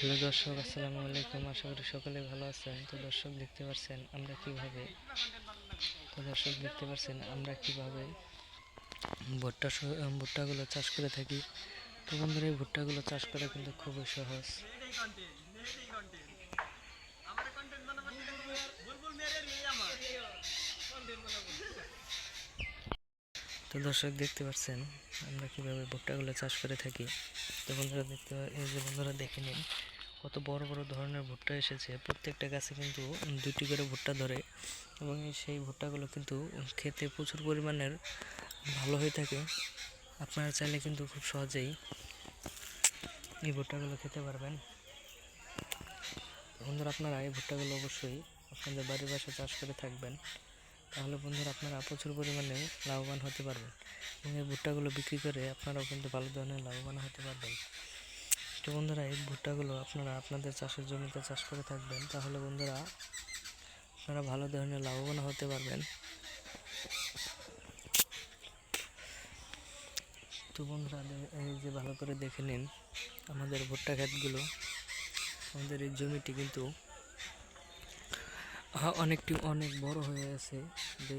Hello দর্শক, আসসালামু আলাইকুম। আশা করি সকলে ভালো আছেন। তো দর্শক, দেখতে পাচ্ছেন আমরা কীভাবে? তো দর্শক, দেখতে পাচ্ছেন আমরা কীভাবে ভুট্টা ভুট্টাগুলো চাষ করে থাকি। তো বন্ধুরা, এই ভুট্টাগুলো চাষ করা কিন্তু খুবই সহজ। তো দর্শক দেখতে পাচ্ছেন, আমরা কীভাবে ভুট্টাগুলো চাষ করে থাকি। তো বন্ধুরা দেখতে এই যে বন্ধুরা দেখে নিন, কত বড় বড় ধরনের ভুট্টা এসেছে। প্রত্যেকটা গাছে কিন্তু দুটি করে ভুট্টা ধরে এবং সেই ভুট্টাগুলো কিন্তু খেতে প্রচুর পরিমাণের ভালো হয়ে থাকে। আপনারা চাইলে কিন্তু খুব সহজেই এই ভুট্টাগুলো খেতে পারবেন। বন্ধুরা, আপনারা এই ভুট্টাগুলো অবশ্যই আপনাদের বাড়ির বাসায় চাষ করে থাকবেন। তাহলে বন্ধুরা আপনারা প্রচুর পরিমাণে লাভবান হতে পারবেন। এবং এই ভুট্টাগুলো বিক্রি করে আপনারাও কিন্তু ভালো ধরনের লাভবান হতে পারবেন। তো বন্ধুরা, এই ভুট্টাগুলো আপনারা আপনাদের চাষের জমিতে চাষ করে থাকবেন। তাহলে বন্ধুরা, আপনারা ভালো ধরনের লাভবান হতে পারবেন। তো বন্ধুরা, এই যে ভালো করে দেখে নিন আমাদের ভুট্টা ক্ষেতগুলো, আমাদের এই জমিটি কিন্তু অনেকটি অনেক বড় হয়ে গেছে যে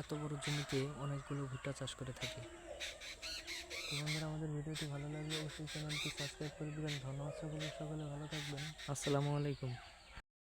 এত বড় জমিতে অনেকগুলো ভুট্টা চাষ করে থাকি। তো বন্ধুরা, আমাদের ভিডিওটি ভালো লাগলে অবশ্যই চ্যানেলটি সাবস্ক্রাইব করে দেবেন। ধন্যবাদ সকলে সকলে ভালো থাকবেন। আসসালামু আলাইকুম।